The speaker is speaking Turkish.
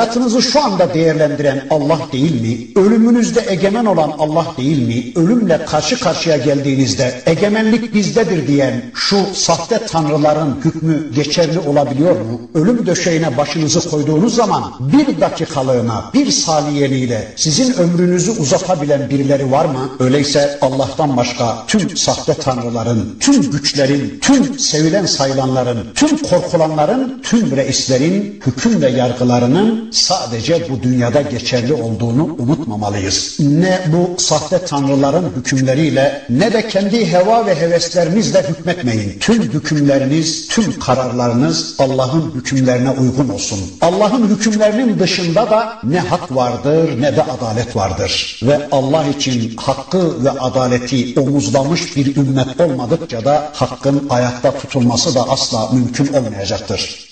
Hayatınızı şu anda değerlendiren Allah değil mi? Ölümünüzde egemen olan Allah değil mi? Ölümle karşı karşıya geldiğinizde egemenlik bizdedir diyen şu sahte tanrıların hükmü geçerli olabiliyor mu? Ölüm döşeğine başınızı koyduğunuz zaman bir dakikalığına, bir saniyeliğine sizin ömrünüzü uzatabilen birileri var mı? Öyleyse Allah'tan başka tüm sahte tanrıların, tüm güçlerin, tüm sevilen sayılanların, tüm korkulanların, tüm reislerin hüküm ve yargılarının sadece bu dünyada geçerli olduğunu unutmamalıyız. Ne bu sahte tanrıların hükümleriyle ne de kendi heva ve heveslerinizle hükmetmeyin. Tüm hükümleriniz, tüm kararlarınız Allah'ın hükümlerine uygun olsun. Allah'ın hükümlerinin dışında da ne hak vardır ne de adalet vardır. Ve Allah için hakkı ve adaleti omuzlamış bir ümmet olmadıkça da hakkın ayakta tutulması da asla mümkün olmayacaktır.